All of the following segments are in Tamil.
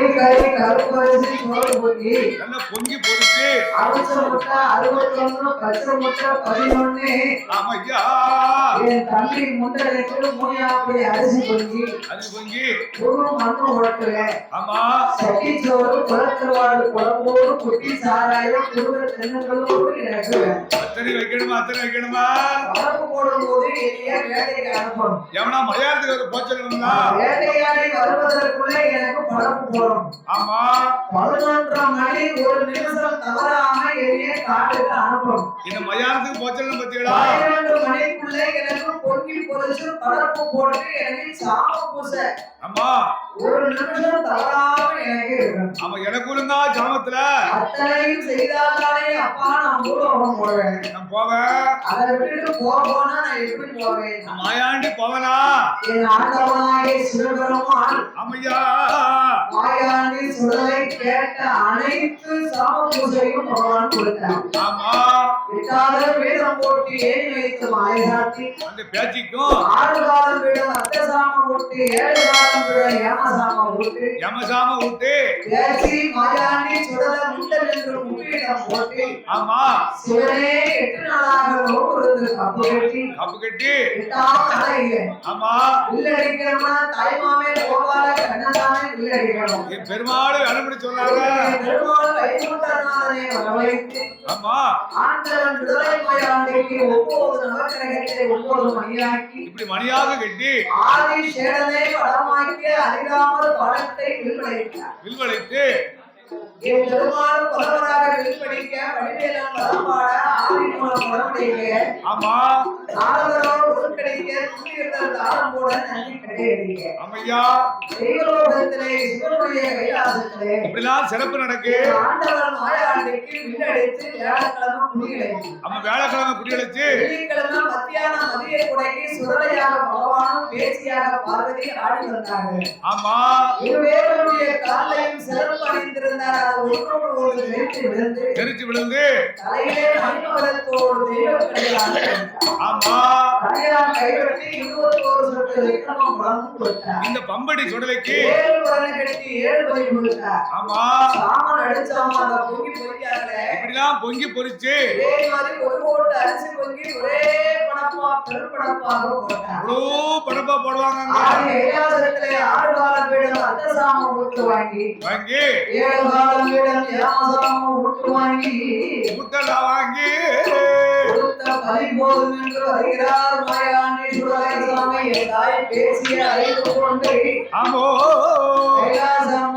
கோழி கறி கருப்பு அரிசி சோறு பொங்கி நல்லா பொங்கி பொறிச்சு அவிச்ச முட்டை அறுபத்தொன்னு பச்சை முட்டை பதினொன்னு. ஆமா ஐயா என் தம்பி முண்டலுக்கு மூணாப்படி அரிசி பொங்கி அது பொங்கி. புது மண்ணு உடக்குவேன் ஆமா. சட்டிச்சோறு குளத்திருவாடு குழம்போடு குட்டி சாராயம் குடும்ப தென்னங்களோடு இறக்குவேன் அத்தனை வைக்கணுமா அத்தனை வைக்கணுமா? வளர்ப்பு போடும்போது என்னைய வேலைக்கு அனுப்பணும். எவனா மலையாளத்துக்கு போச்சல் வேட்டையாடி வருவதற்குள்ள எனக்கு பழப்பு ஆமா. மணி ஒரு நிமிஷம் தவறாம என்னைய காட்டுக்கு அனுப்பணும். இந்த மலையாளத்துக்கு போச்சல் மணிக்குள்ள எனக்கு பொறிச்சு பழப்பு போட்டு எனக்கு சாம பூச. ஆமா. ஒரு நிமிஷம் தவறாம எனக்கு ஆமா எனக்கு இருந்தா ஜாமத்துல. அத்தனையும் செய்தாலே அப்பா நான் போவேன். நான் போவேன். அதை விட்டுட்டு போகணும்னா நான் எப்படி போவேன்? மாயாண்டி போவனா? என் ஆண்டவனாகிய சிவபெருமான். ஆமையா. மாயாண்டி சுடலை கேட்ட அனைத்து சாம பூஜையும் பகவான் கொடுத்தார். ஆமா. விட்டாத வேதம் போட்டு ஏறி வைத்து மாயசாத்தி ஆறு காலம் வீடம் அத்த சாமம் போட்டு ஏழு காலம் வீடம் ஏம சாமம் போட்டு யமசாம விட்டு பேசி மாயாண்டி சுடலை முண்டல் என்று முப்பீடம் போட்டு. ஆமா. சிவனே எட்டு நாளாக நோக்கு கப்பு கட்டி. கப்பு கட்டி. ஆமா. வில்லடிக்கணும்னா தாய்மாமே கோபால கண்ணதானே வில்லடிக்கணும் என் பெருமாள் வைகுண்டநாதனை வரவழைத்து ஆமா. ஆண்டவன் விடுதலை மயாண்டைக்கு ஒன்பது மணியாக்கி இப்படி மணியாக கட்டி ஆதி சேடனை வடமாக்கி அறியாமல் பழத்தை வில்வடைத்தார் வில்வளைத்து என் பெருமாள் புலவராக வில்படிக்க வடிவேலன் வரப்பாட ஆதி மூலம் புலமடைக்க ஆமா. நாரதரோடு உருக்கடிக்க துணியிருந்த தாரம் போட நன்றி கிடையடிக்க ஆமையா. தெய்வலோகத்திலே சிவனுடைய கைலாசத்திலே இப்படிலாம் சிறப்பு நடக்கு. ஆண்டவன் மாயாண்டிக்கு வியாழக்கிழமை நம்ம குடியழைச்சு வெள்ளிக்கிழமை மத்தியானம் மதிய குடைக்கு சுடலையாக பகவானும் பேசியாக பார்வதி ஆடி வந்தாங்க ஆமா. இருவேருடைய காலையும் சிறப்பு அணிந்திருந்தார். அது ஒன்றோடு ஒரு வெற்றி விழுந்து தெரிச்சு விழுந்து. தலையிலே மணிமகரத்தோடு தெய்வக்கடியாக ஆமா. கல்யாணம் கைவிட்டு இருபத்தோரு சொட்டு விக்ரமம் வழங்கும் கொடுத்தார். இந்த பம்படி சுடலைக்கு. ஏழு வரனை கட்டி ஏழு பலி கொடுத்தார். ஆமா. சாமான் அடிச்சாம அந்த பொங்கி இப்படிலாம் பொங்கி பொரிச்சு ஒரே மாதிரி ஒரு கோட்டு அரிசி பொங்கி ஒரே அவ்வளோ படப்பா போடுவாங்க ஆகிய கைலாசத்திலே ஆறு காலம் வீடம் அத்தசாமம் விட்டு வாங்கி வாங்கி. ஏழு காலம் வீடம் வாங்கி வாங்கி. என்று தாய் பேசிய அறிந்து கொண்டு ஆமோ. கைலாசம்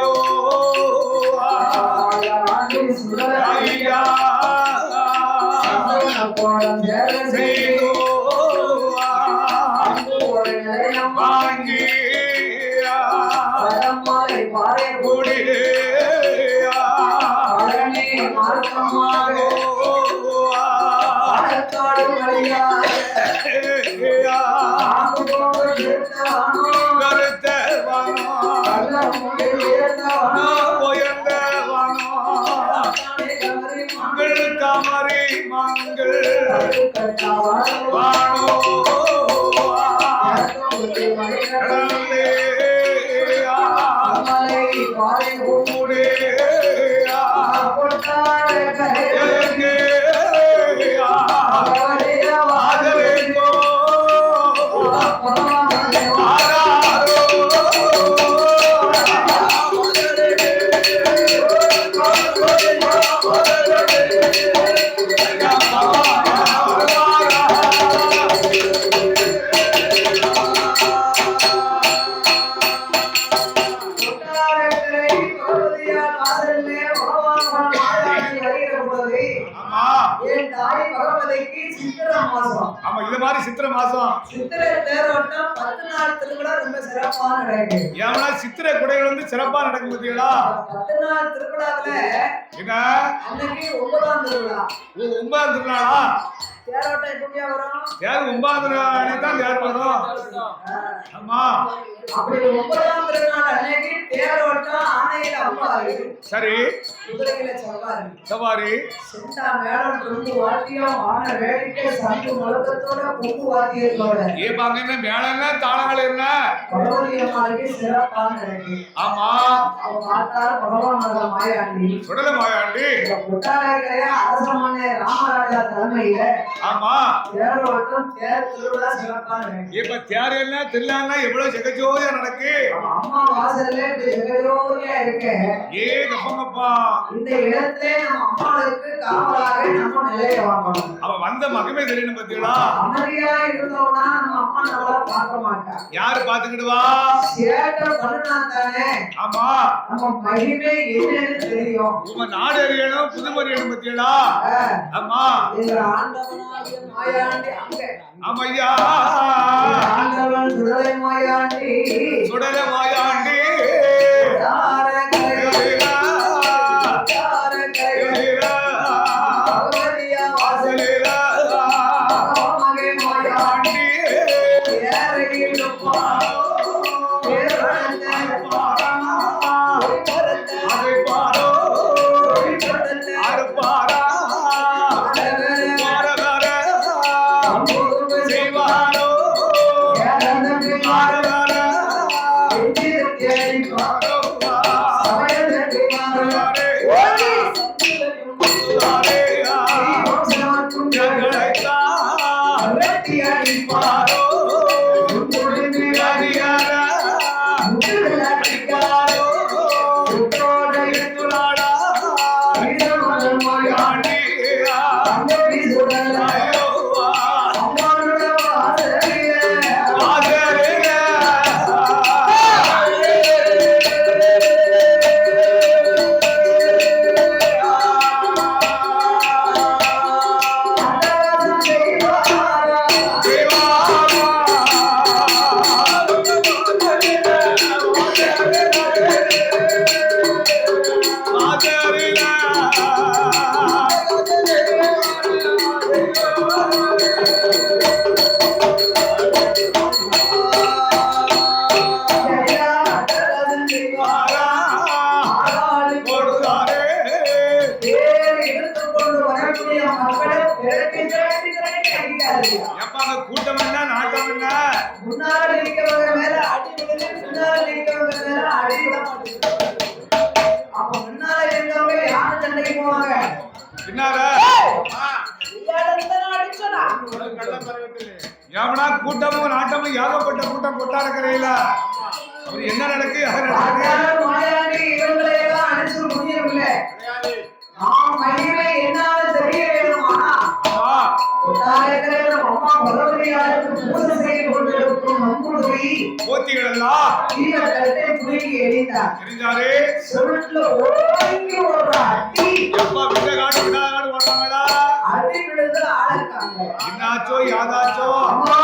கமரி மங்கள் தாய் பகவதிக்கு சித்திர மாசம். ஆமா இது மாதிரி சித்திரை மாசம். சித்திரை தேரோட்டம் பத்து நாள் திருவிழா ரொம்ப சிறப்பான நடக்குது. ஏன்னா சித்திரை குடைகள் வந்து சிறப்பா நடக்கும் பார்த்தீங்களா பத்து நாள் திருவிழாவுல என்ன? அன்னைக்கு ஒன்பதாம் திருவிழா. ஒன்பதாம் வரும் தேர் தான் வரும்? ஆமா. அப்படி ஒன்பதாம் அன்னைக்கு தேரோட்டம் அம்பாரு சரி. குதிரையில சவாரி. சவாரி. செண்டா மேளம் ரொம்ப வாத்தியம் ஆன வேடிக்கை சங்கு முழக்கத்தோட பொங்கு வாத்தியத்தோட ஏ பாங்க என்ன மேல என்ன தாளங்கள் என்ன? சிறப்பான ஆமா. அவ பகவானோட மாயாண்டி. சுடல மாயாண்டி. அரசமனை ராமராஜா தலைமையில ஆமா. திருவிழா இப்ப தேர் என்ன திருவிழான்னா எவ்வளவு ஜெகஜோதியா நடக்கு? அம்மா வாசல்ல இப்படி ஜெகஜோதியா இருக்கு. ஏ கப்பங்கப்பா. இந்த இடத்துல நம்ம அம்மாளுக்கு காவலாக நம்ம நிலைய வாங்கணும். அவ வந்த மகிமை தெரியணும் பாத்தீங்களா அமைதியா இருந்தோம்னா நம்ம அம்மா நம்மள பார்க்க மாட்டா. யாரு பாத்துக்கிடுவா சேட்டை பண்ணுனா தானே? ஆமா. நம்ம மகிமை என்னன்னு தெரியும். உங்க நாடு அறியணும் புதுமொழி அறியணும் பாத்தீங்களா ஆமா. எங்க ஆண்டவனாகிய ஆண்டவன் சுடலை மாயாண்டி. சுடல மாயாண்டி. எல்லாம் தீவக்கத்தை குறுக்கி எறிந்தார். தெரிஞ்சாரு சுருட்டுல ஒரு அடி எப்பா விட காடு விடா காடு ஓடுறாங்களா அடி விழுந்து ஆளுக்காங்க இன்னாச்சோ யாதாச்சோ? அம்மா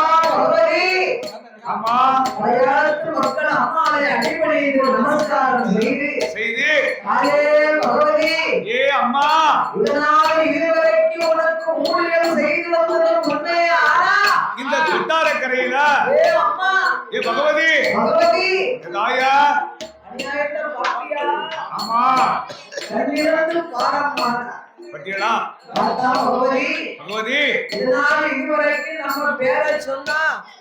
ஆமா மலையாளத்து மக்கள் அம்மாவை அடிப்படையில் நமஸ்காரம் செய்து. செய்தி. பகவதி ஏ அம்மா. இதனால் இதுவரைக்கும் உனக்கு ஊழியம் செய்து வந்தது உண்மையானா இந்த கொட்டாரக்கரையில ஏ அம்மா. ஏ பகவதி. பகவதி. தாயா. அநியாயத்தை பாத்தியா ஆமா கண்ணிலிருந்து பாரம்மா பட்டியலா? பார்த்தா பகவதி. பகவதி. இதனால் இதுவரைக்கும் நம்ம பேரை சொன்னா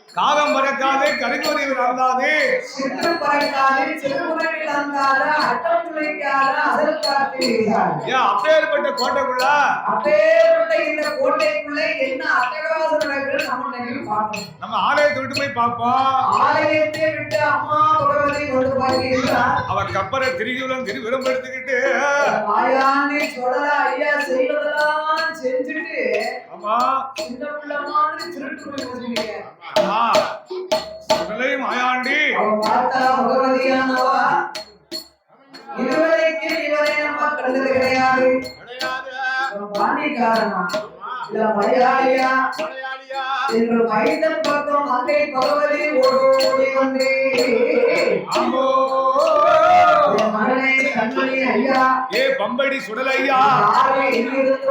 காகம் பறக்காது கரிகோரி நடந்தாது சிற்று பறக்காது சிறுமுறையில் அந்தாத அட்டம் துளைக்காத அசல் காத்து வீசாது ஏன் அப்பேற்பட்ட கோட்டைக்குள்ள? அப்பேற்பட்ட இந்த கோட்டைக்குள்ளே என்ன அட்டகாசம் நடக்குது நம்ம நினைவு பார்க்கணும் நம்ம ஆலயத்தை விட்டு போய் பார்ப்போம். ஆலயத்தை விட்டு அம்மா பகவதி கொண்டு பார்க்கிறார். அவர் கப்பரை திருகியுலம் திரு விரும்பெடுத்துக்கிட்டு. மாயாண்டி சொடல ஐயா செய்வதெல்லாம் செஞ்சுட்டு ஆமா. சின்ன பிள்ளை மாதிரி திருட்டு போய் முதலை மாயாண்டி இதுவரைக்கு இவரை நம்ம கண்டது கிடையாது. கிடையாது. மணிகாரனா இல்ல மலையாளியா? என்று மைதம் பக்கம் அன்னை பகவதி ஓடி வந்தே. மகனை கண்மணி ஐயா. ஏ பம்படி சுடல் ஐயா.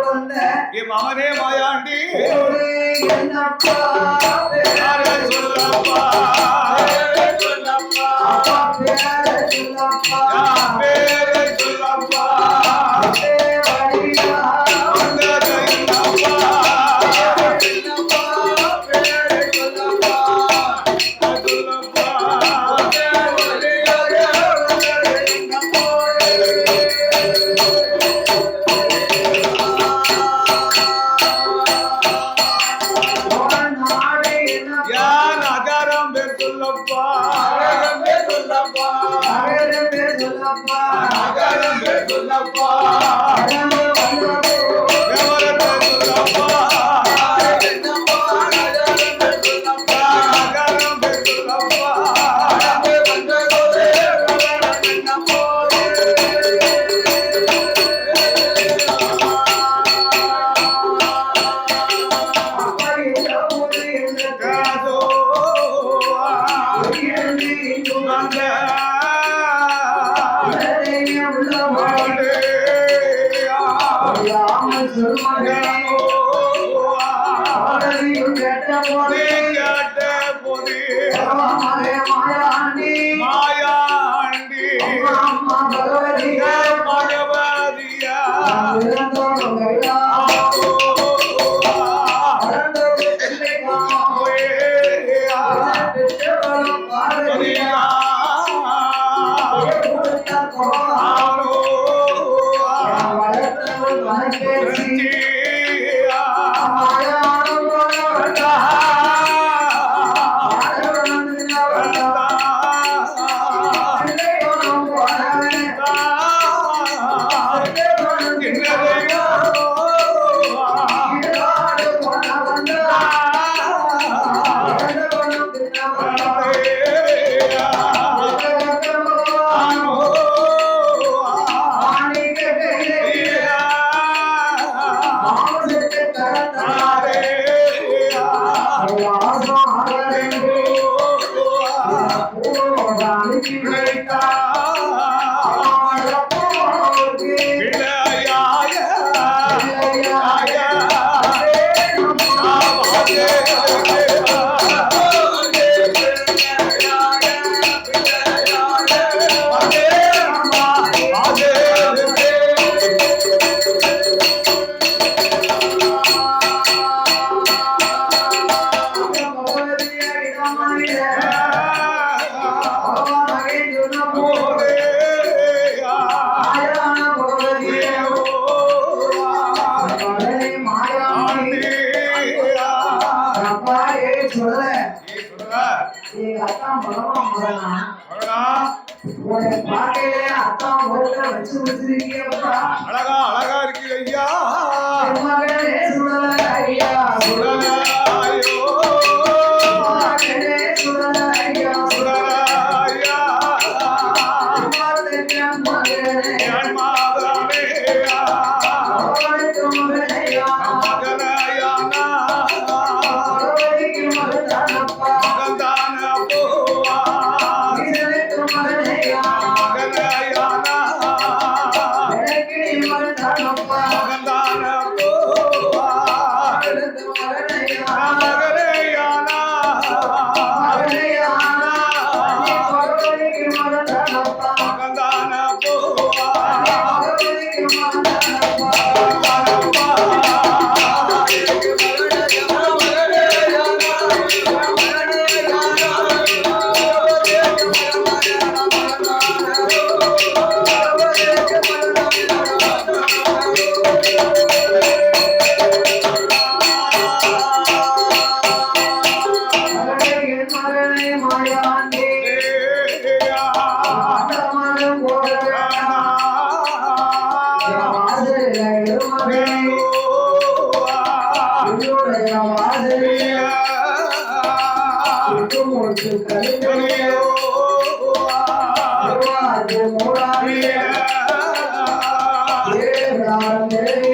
வந்த ஏ மகனே மாயாண்டி. என்னப்பா சொல்லப்பா சொல்லப்பா பேரை சொல்லப்பா pagano Yeah.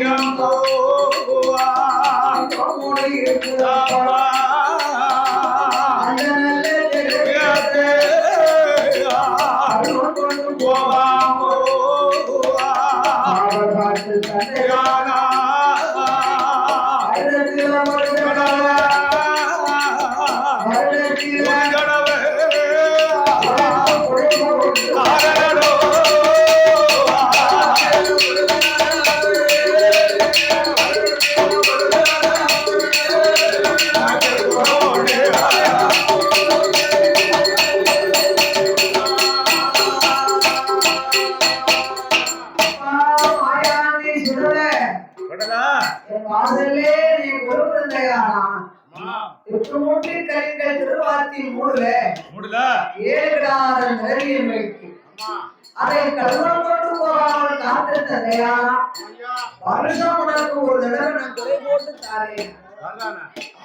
வாசல்லே நீ கொடுக்கிறதையானா எட்டு மூட்டை கலிங்கள் திருவாத்தி மூடுல ஏழு நிறைய வைக்கு அதை கல்வம் கொண்டு போகாமல் காத்திருந்ததையா? வருஷம் உனக்கு ஒரு தடவை நான் குறை போட்டு தாரேன். அம்மா பகவதி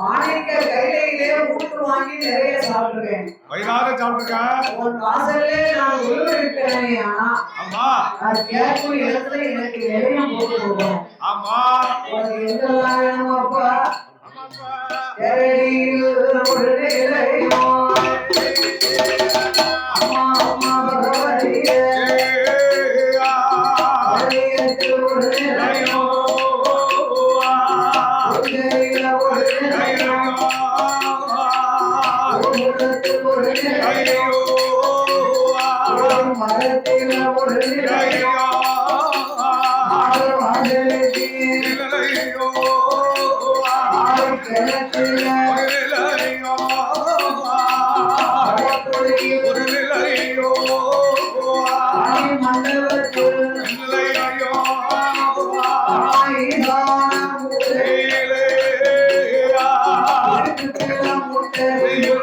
மாணிக்க கையிலே ஊட்டு வாங்கி நிறைய சாப்பிடுவேன் வயிறார சாப்பிட்டுருக்க? உன் வாசல்லே நான் உருவிட்டேனே ஆனா ஆமா. அது கேட்கும் இடத்துல எனக்கு எதையும் போட்டு போகணும் ஆமா. உனக்கு எங்கெல்லாம் ஒரு நிலையோ. Obrigado.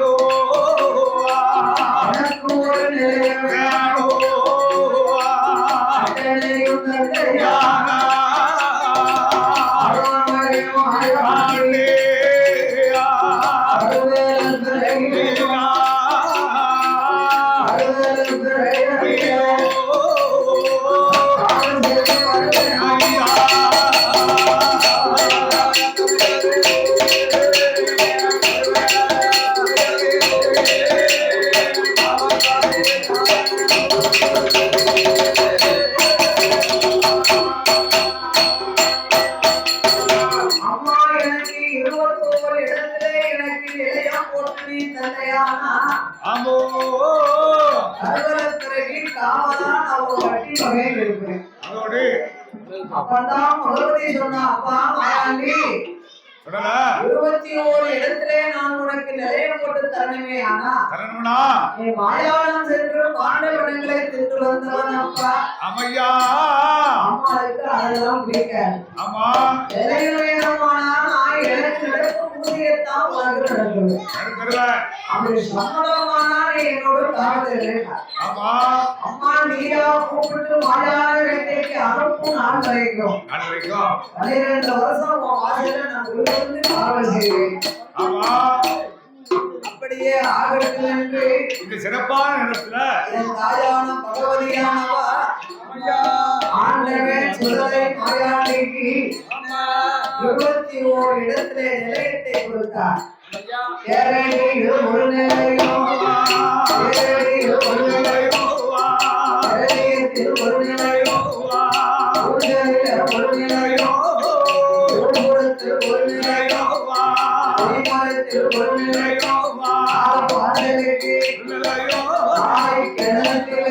நீ தந்தையானா அலுவலகத்துறைக்கு காவலா நான் ஒரு வட்டி வகையில் இருப்பேன் அப்பதான் பகவதி சொன்னா அப்பா மாயாண்டி இருபத்தி ஓரு இடத்துல நான் உனக்கு நிலையம் போட்டு தரணுமே ஆனா நீ சென்று பாண்டவனங்களை திட்டு வந்தவன் அப்பா அம்மையா அம்மாவுக்கு அதெல்லாம் பிடிக்காது. ஆமா. வேணுமானா நான் எனக்கு நடக்கும் உனக்கு நடக்குது நடத்துறேன் அப்படி சம்மதமானா நீ என்னோட காவல் ஆமா அம்மா நீயா கூப்பிட்டு மாயாத வேட்டைக்கு வரைக்கும். நான் வரைக்கும். பன்னிரண்டு வருஷம் உன் வாசல நான் விழுந்து காவல் செய்வேன். ஆமா அப்படியே ஆகட்டும் என்று இந்த சிறப்பான நேரத்துல தாயான பகவதியானவா? ஆண்டவன் சுடலை மாயாண்டிக்கு இருபத்தி ஓரு இடத்திலே நிலையத்தை கொடுத்தார். ஏரடியில் ஒரு நிலையம் ஏரடியில் ஒரு நிலையம் ஒரு ஒரு ஒரு ஒரு கிணத்தில